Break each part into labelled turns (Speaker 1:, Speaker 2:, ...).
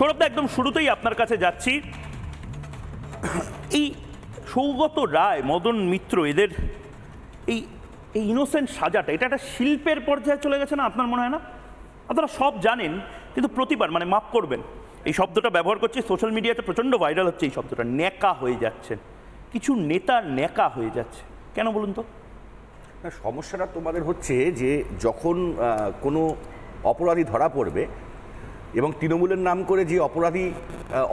Speaker 1: সৌরভদা, একদম শুরুতেই আপনার কাছে যাচ্ছি। এই সৌগত রায়, মদন মিত্র, এদের এই এই ইনোসেন্ট সাজাটা, এটা একটা শিল্পের পর্যায়ে চলে গেছে না আপনার মনে হয় না? আপনারা সব জানেন, কিন্তু প্রতিবার মানে মাফ করবেন, এই শব্দটা ব্যবহার করছি সোশ্যাল মিডিয়াতে প্রচণ্ড ভাইরাল হচ্ছে এই শব্দটা, ন্যাকা হয়ে যাচ্ছে। কিছু নেতা ন্যাকা হয়ে যাচ্ছে, কেন বলুন তো?
Speaker 2: সমস্যাটা তোমাদের হচ্ছে যে যখন কোনো অপরাধী ধরা পড়বে এবং তৃণমূলের নাম করে যে অপরাধী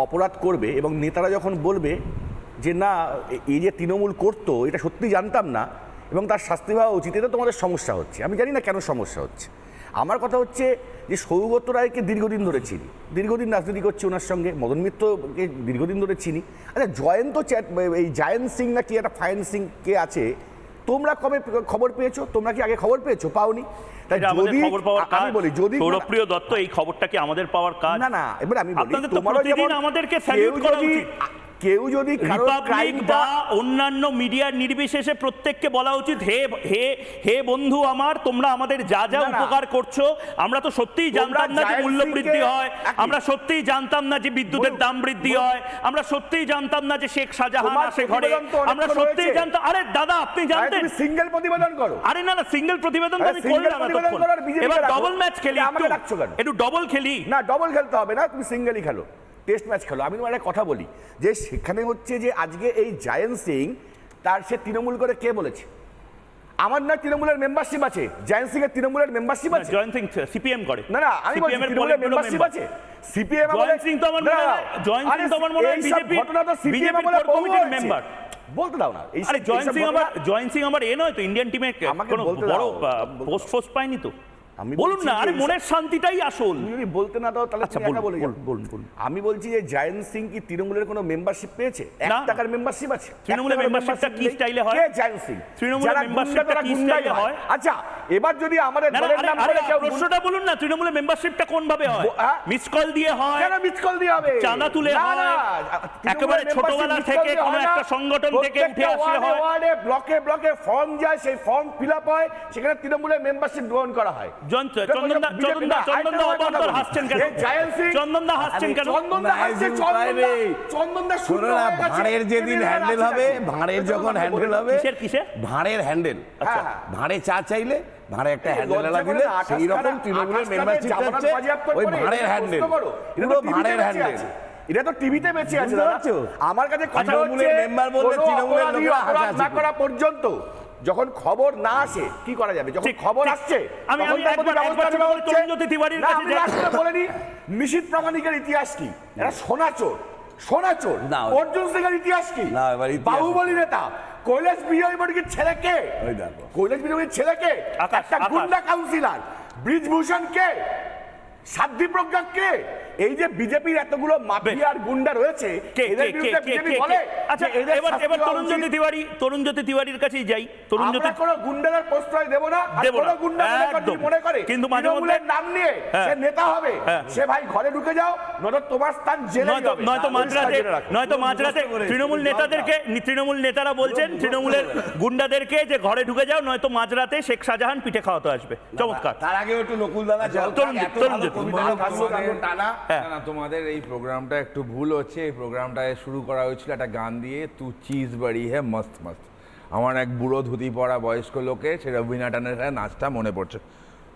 Speaker 2: অপরাধ করবে এবং নেতারা যখন বলবে যে না এই যে তৃণমূল করতো, এটা সত্যি জানতাম না এবং তার শাস্তি হওয়া উচিত, এটা তোমাদের সমস্যা হচ্ছে। আমি জানি না কেন সমস্যা হচ্ছে। আমার কথা হচ্ছে যে সৌগত রায়কে দীর্ঘদিন ধরে চিনি। দীর্ঘদিন রাজনীতি করছি ওনার সঙ্গে, মদন মিত্রকে দীর্ঘদিন ধরে চিনি। আচ্ছা জয়ন্ত চ্যাট, এই জায়ন্ত সিং না কি একটা ফাইন সিং কে আছে তোমরা কবে খবর পেয়েছ? তোমরা কি আগে খবর পেয়েছ? পাওনি। তাই যদি
Speaker 1: খবর পাওয়ার কাজ
Speaker 2: আমি বলি যদি
Speaker 1: সৌরপ্রিয় দত্ত এই খবরটা কি আমাদের পাওয়ার কাজ?
Speaker 2: না না এবার আমি বলি
Speaker 1: আপনাদের তো
Speaker 2: তোমারও
Speaker 1: প্রতিদিন
Speaker 2: যেমন
Speaker 1: আমাদেরকে স্যালুট করা উচিত।
Speaker 2: কেউ যদি
Speaker 1: রিপাবলিক বা অন্যান্য মিডিয়ার নির্বিশেষে প্রত্যেককে বলা উচিত হে হে হে বন্ধু আমার তোমরা আমাদের যা যা। উপকার করছ আমরা তো সত্যিই জানতাম না যে মূল্য বৃদ্ধি হয় আমরা সত্যিই জানতাম না যে বিদ্যুতের দাম বৃদ্ধি হয় আমরা সত্যিই জানতাম না যে শেখ শাহজাহান আসে ঘরে। আমরা সত্যিই জানতাম আরে দাদা আপনি জানতেন?
Speaker 2: সিঙ্গেল প্রতিবেদন করো।
Speaker 1: আরে না না সিঙ্গেল প্রতিবেদন আমি করলাম এবার। ডবল ম্যাচ খেলি একটু। একটু ডবল খেলি।
Speaker 2: না ডবল খেলতে হবে না তুমি সিঙ্গেলই খেলো। টেস্ট ম্যাচ খেলো। আমি তোমার একটা কথা বলি যে সেখানে হচ্ছে যে আজকে এই জায়েন্ট সিং তার সে তৃণমূল করে কে বলেছে? আমার না তৃণমূলের মেম্বারশিপ আছে। জায়েন্ট সিং এর তৃণমূলের মেম্বারশিপ আছে?
Speaker 1: জয়েন্ট সিং সিপিএম করে।
Speaker 2: না না আমি বলছি তৃণমূলের মেম্বারশিপ আছে। সিপিএম
Speaker 1: জয়েন্ট সিং তো আমার মনে হয় জয়েন্ট সিং তো আমার মনে হয় বিজেপি
Speaker 2: ঘটনা তো সিপিএম
Speaker 1: কোর কমিটির মেম্বার
Speaker 2: বলতে দাও না। এই
Speaker 1: আরে জয়েন্ট সিং আমার জয়েন্ট সিং আমার এ নয় তো ইন্ডিয়ান টিমে
Speaker 2: আমাকে
Speaker 1: কোনো
Speaker 2: বলতে
Speaker 1: বড় পোস্ট ফোস্ট পাইনি তো?
Speaker 2: আমি
Speaker 1: বলুন না আরে মনের শান্তিটাই আসল।
Speaker 2: তুমি যদি বলতে না দাও তাহলে
Speaker 1: আচ্ছা,
Speaker 2: বলে
Speaker 1: বলুন, বলুন।
Speaker 2: আমি বলছি যে সিং কি তৃণমূলের কোনো মেম্বারশিপ পেয়েছে? এক টাকার মেম্বারশিপ আছে?
Speaker 1: তৃণমূলের
Speaker 2: membership
Speaker 1: কি এ হয়?
Speaker 2: কে সিং?
Speaker 1: তৃণমূলের
Speaker 2: তারা
Speaker 1: কি এ হয়?
Speaker 2: আচ্ছা এবার যদি আমাদের দলের নাম করে কেউ
Speaker 1: প্রশ্নটা বলুন না তৃণমূলের মেম্বারশিপটা কোন ভাবে হয়?
Speaker 2: হ্যাঁ?
Speaker 1: মিস কল দিয়ে হয়?
Speaker 2: কেন মিস কল দিয়ে হবে?
Speaker 1: চাঁদা তুলে হয়, একেবারে ছোটবেলা থেকে কোনো। একটা সংগঠন থেকে উঠে আসলে হয়।
Speaker 2: ব্লকে ব্লকে ফর্ম যায় সেই ফর্ম ফিল আপ হয় সেখানে তৃণমূলের মেম্বারশিপ গ্রহণ করা হয়। হয়ে।
Speaker 3: ভাঁড়ের যেদিন হ্যান্ডেল হবে ভাঁড়ের যখন হ্যান্ডেল হবে
Speaker 1: কিসের কিসের?
Speaker 3: ভাঁড়ের হ্যান্ডেল
Speaker 2: আচ্ছা।
Speaker 3: ভাঁড়ে চা চাইলে ভাঁড়ে একটা হ্যান্ডেল দিলে সেই রকম তৃণমূলের মেম্বারশিপ হচ্ছে ওই ভাঁড়ের হ্যান্ডেল
Speaker 2: এটা তো
Speaker 3: পুরো ভাঁড়ের হ্যান্ডেল
Speaker 2: এটা তো টিভিতে বেঁচে আছে? আমার কাছে কথা
Speaker 3: তৃণমূলের
Speaker 2: হচ্ছে,
Speaker 3: member বললে তৃণমূলের লোকেরা
Speaker 2: না
Speaker 3: করা
Speaker 2: পর্যন্ত। যখন খবর না আসে কি করা যাবে? যখন খবর আসছে
Speaker 1: আমি- আমি একবার- একবার
Speaker 2: হচ্ছে।
Speaker 1: তিওয়ারির কাছে
Speaker 2: বলে নিশীথ প্রামাণিকের ইতিহাস কি? এরা সোনাচোর সোনাচোর
Speaker 3: না,
Speaker 2: অর্জুন সিং এর ইতিহাস কি?
Speaker 3: না, এবার
Speaker 2: বাহুবলী নেতা। কৈলাস বিজয়বর্গীর ছেলে কে। কৈলাস বিজয়বর্গীর ছেলে কে? একটা। গুন্ডা কাউন্সিলর ব্রিজভূষণ কে? সাধ্বী প্রজ্ঞা কে? এই যে বিজেপির এতগুলো মাফিয়ার গুন্ডা রয়েছে এদের
Speaker 1: কে কে
Speaker 2: বিরুদ্ধে বিজেপি বলে
Speaker 1: আচ্ছা এবার এবার তরুণজ্যোতি তিওয়ারি তরুণজ্যোতি তিওয়ারির কাছেই যাই। তরুণজ্যোতি
Speaker 2: কোনো গুন্ডাদের প্রশ্রয় দেব না আর কোনো গুন্ডা মনে করে যদি
Speaker 1: একদম।
Speaker 2: করে
Speaker 1: কিন্তু মাঝে মধ্যে-
Speaker 2: নাম নিয়ে। সে নেতা হবে। সে ভাই ঘরে ঢুকে যাও নয়তো তোমার স্থান জেলে
Speaker 1: নয়তো নয়তো মাঝরাতে নয়তো মাঝরাতে তৃণমূল নেতাদেরকে তৃণমূল নেতারা বলছেন তৃণমূলের গুন্ডাদেরকে যে ঘরে ঢুকে যাও নয়তো মাঝরাতে শেখ শাহজাহান পিঠে খাওয়াতে আসবে। চমৎকার।
Speaker 3: তার আগে একটু নকুল দাদা জল
Speaker 1: তরুণ
Speaker 4: তোমাদের-
Speaker 1: হ্যাঁ।
Speaker 4: তোমাদের এই প্রোগ্রামটা একটু ভুল হচ্ছে। এই প্রোগ্রামটায় শুরু করা হয়েছিল একটা গান দিয়ে তু চিজ বাড়ি হে মস্ত মস্ত। আমার এক বুড়ো ধুতি পরা বয়স্ক লোকে সে রবীনাটানের হ্যাঁ নাচটা মনে পড়ছে।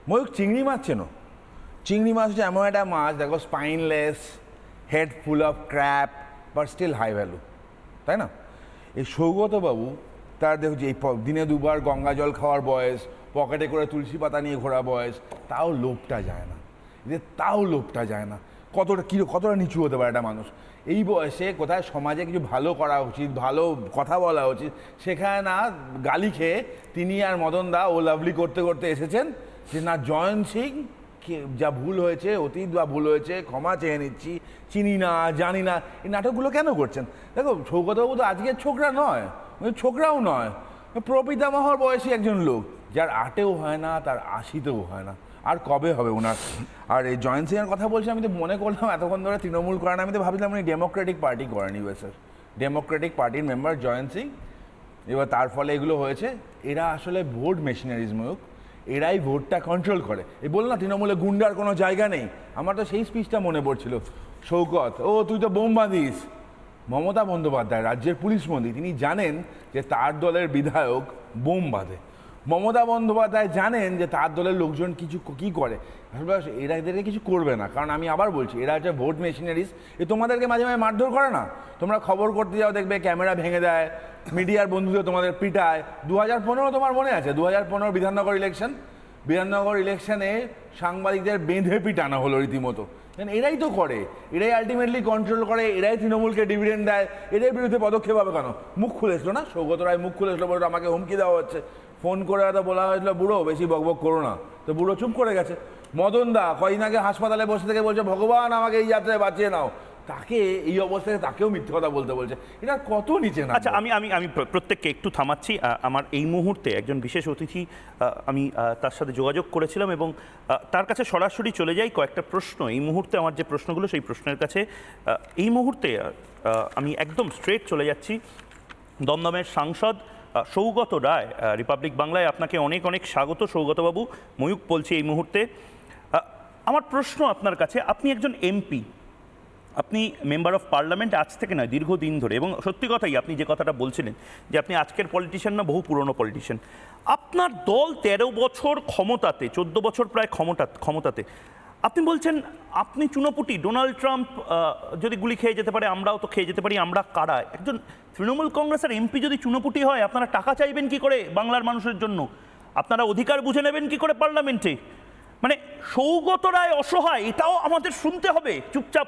Speaker 4: ময়ূক চিংড়ি মাছ চেনো? চিংড়ি মাছ হচ্ছে এমন একটা মাছ দেখো spineless head full of crap but still high value তাই না? এই সৌগত বাবু তার দেখো যে এই দিনে দুবার গঙ্গা জল খাওয়ার বয়স পকেটে করে তুলসী পাতা নিয়ে ঘোরা বয়স তাও লোভটা যায় না। এদের তাও লোভটা যায় না। কতটা কী কতটা নিচু হতে পারে একটা মানুষ? এই বয়সে কোথায় সমাজে কিছু ভালো করা উচিত, ভালো কথা বলা উচিত, সেখানে না গালি খেয়ে তিনি আর মদন দা ও লাভলি করতে করতে এসেছেন যে, না জয়ন্ত সিং যা ভুল হয়েছে, অতীত বা ভুল হয়েছে, ক্ষমা চেয়ে নিচ্ছি, চিনি না, জানি না। এই নাটকগুলো কেন করছেন? দেখো, সৌগতবাবু তো আজকের ছোকরা নয় ছোকরাও নয়, প্রপিতামহর বয়সী একজন লোক। যার আটেও হয় না, তার আশিতেও হয় না। আর কবে হবে ওনার আর এই জয়েন্ট সিংয়ের কথা বলছি, আমি তো মনে করলাম এতক্ষণ ধরে তৃণমূল করেন, আমি তো ভাবছিলাম উনি ডেমোক্রেটিক পার্টি করেন ইউএসের ডেমোক্রেটিক পার্টির মেম্বার জয়েন্ট সিং। এবার তার ফলে এগুলো হয়েছে। এরা আসলে ভোট মেশিনারিজ ময়ূক এরাই ভোটটা কন্ট্রোল করে। এই বল না, তৃণমূলে গুন্ডার কোনো জায়গা নেই। আমার তো সেই স্পিচটা মনে পড়ছিল। শৌকত, ও তুই তো বোম বাঁধিস। মমতা বন্দ্যোপাধ্যায়, রাজ্যের পুলিশ মন্ত্রী, তিনি জানেন যে তার দলের বিধায়ক বোম বাঁধে। মমতা বন্দ্যোপাধ্যায় জানেন যে তার দলের লোকজন কিছু কি করে? এরা এদেরকে কিছু করবে না। কারণ আমি আবার বলছি, এরা হচ্ছে ভোট মেশিনারিস। এ তোমাদেরকে মাঝে মাঝে মারধর করে না? তোমরা খবর করতে যাও, দেখবে ক্যামেরা ভেঙে দেয়, মিডিয়ার বন্ধুদের তোমাদের পিটায়। দু হাজার পনেরো তোমার মনে আছে? দু হাজার পনেরো বিধাননগর ইলেকশন বিধাননগর ইলেকশনে সাংবাদিকদের বেঁধে পিটানো হলো রীতিমতো। এরাই তো করে। এরাই আলটিমেটলি কন্ট্রোল করে, এরাই তৃণমূলকে ডিভিডেন্ড দেয়, এদের বিরুদ্ধে পদক্ষেপ হবে কেন? মুখ খুলেছিল না? সৌগত রায় মুখ খুলেছিল বলে আমাকে হুমকি দেওয়া হচ্ছে। ফোন করে হয়তো বলা হয়েছিল, বুড়ো, বেশি বক বক করো না। তো বুড়ো চুপ করে গেছে। মদন দা কদিন আগে হাসপাতালে বসে থেকে বলছে, ভগবান, আমাকে এই যাত্রায় বাঁচিয়ে নাও। তাকে এই অবস্থায় তাকেও মিথ্যে কথা বলতে বলছে। এটা কত নিচে না
Speaker 1: আচ্ছা আমি আমি আমি প্র- প্রত্যেককে একটু থামাচ্ছি। আমার এই মুহূর্তে একজন বিশেষ অতিথি আমি তার সাথে যোগাযোগ করেছিলাম এবং তার কাছে সরাসরি চলে যাই কয়েকটা প্রশ্ন। এই মুহূর্তে আমার যে প্রশ্নগুলো, সেই প্রশ্নের কাছে এই মুহূর্তে আমি একদম স্ট্রেট চলে যাচ্ছি। দমদমের সাংসদ সৌগত রায় রিপাবলিক বাংলায় আপনাকে অনেক অনেক স্বাগত। সৌগতবাবু ময়ূক বলছি এই মুহূর্তে। আমার প্রশ্ন আপনার কাছে, আপনি একজন এমপি আপনি মেম্বার অফ পার্লামেন্ট আজ থেকে নয়, দীর্ঘদিন ধরে। এবং সত্যি কথাই আপনি যে কথাটা বলছিলেন, যে আপনি আজকের পলিটিশিয়ান না, বহু পুরনো পলিটিশিয়ান। আপনার দল তেরো বছর ক্ষমতাতে, চোদ্দ বছর প্রায় ক্ষমতা, ক্ষমতাতে। আপনি বলছেন, আপনি চুনোপুটি, ডোনাল্ড ট্রাম্প যদি গুলি খেয়ে যেতে পারে, আমরাও তো খেয়ে যেতে পারি, আমরা কারা? একজন তৃণমূল কংগ্রেসের এমপি যদি চুনোপুটি হয়, আপনারা টাকা চাইবেন কি করে বাংলার মানুষের জন্য? আপনারা অধিকার বুঝে নেবেন কি করে পার্লামেন্টে? মানে সৌগত রায় অসহায়, এটাও আমাদের শুনতে হবে। চুপচাপ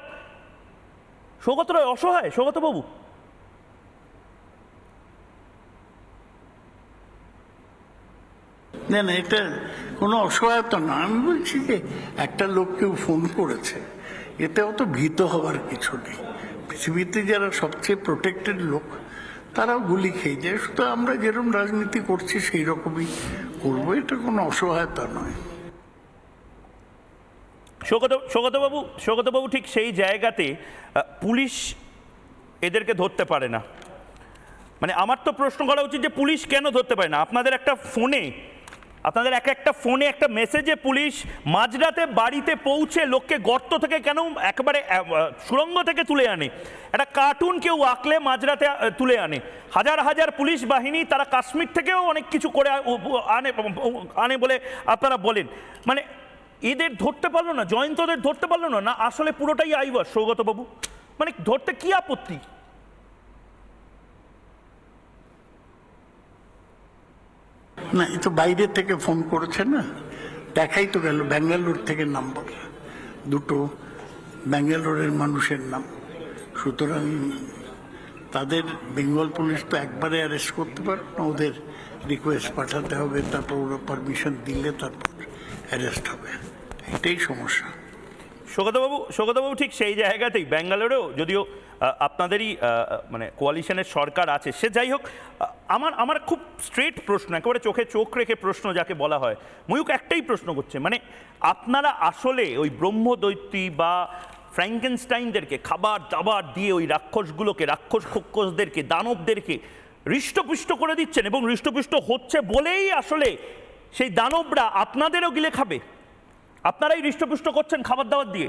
Speaker 1: সৌগত রায় অসহায়, সৌগত বাবু।
Speaker 5: না না, এটা কোনো অসহায়তা না। আমি বলছি যে একটা লোক কেউ ফোন করেছে এতে অত ভীত হওয়ার কিছু নেই। পৃথিবীতে যারা সবচেয়ে প্রোটেক্টেড লোক, তারাও গুলি খেয়ে যায়। শুধু আমরা যেরকম রাজনীতি করছি সেই রকমই করব। এটা কোনো অসহায়তা নয়।
Speaker 1: সৌগত সৌগতবাবু সৌগতবাবু ঠিক সেই জায়গাতে পুলিশ এদেরকে ধরতে পারে না। মানে আমার তো প্রশ্ন করা উচিত যে পুলিশ কেন ধরতে পারে না? আপনাদের একটা ফোনে আপনাদের এক একটা ফোনে একটা মেসেজে পুলিশ মাঝরাতে বাড়িতে পৌঁছে লোককে গর্ত থেকে কেন একেবারে আহ, সুড়ঙ্গ থেকে তুলে আনে? একটা কার্টুন কেউ আঁকলে মাঝরাতে তুলে আনে। হাজার হাজার পুলিশ বাহিনী তারা কাশ্মীর থেকেও অনেক কিছু করে আনে আনে বলে আপনারা বলেন। মানে এদের ধরতে পারল না, জয়ন্তদের ধরতে পারল না না আসলে পুরোটাই আইবার সৌগতবাবু। মানে ধরতে কি আপত্তি?
Speaker 5: না, এ তো বাইরে থেকে ফোন করেছে না? দেখাই তো গেল, ব্যাঙ্গালোর থেকে নাম্বার। দুটো ব্যাঙ্গালোরের মানুষের নাম। সুতরাং তাদের বেঙ্গল পুলিশ তো একবারে অ্যারেস্ট করতে পারবে না, ওদের রিকোয়েস্ট পাঠাতে হবে, তারপর ওরা পারমিশন দিলে তারপর অ্যারেস্ট হবে। এটাই সমস্যা।
Speaker 1: সৌগতবাবু সৌগতবাবু ঠিক সেই জায়গাতেই, ব্যাঙ্গালোরেও যদিও আপনাদেরই মানে কোয়ালিশনের সরকার আছে, সে যাই হোক আমার আমার খুব স্ট্রেট প্রশ্ন, একেবারে চোখে চোখ রেখে প্রশ্ন যাকে বলা হয় ময়ূক একটাই প্রশ্ন করছে মানে আপনারা আসলে ওই ব্রহ্মদৈত্যী বা ফ্র্যাঙ্কেনস্টাইনদেরকে খাবার দাবার দিয়ে ওই রাক্ষসগুলোকে, রাক্ষস খক্ষসদেরকে, দানবদেরকে হৃষ্টপুষ্ট করে দিচ্ছেন এবং হৃষ্টপুষ্ট হচ্ছে বলেই আসলে সেই দানবরা আপনাদেরও গিলে খাবে। আপনারাই হৃষ্টপুষ্ট করছেন খাবার দাবার দিয়ে।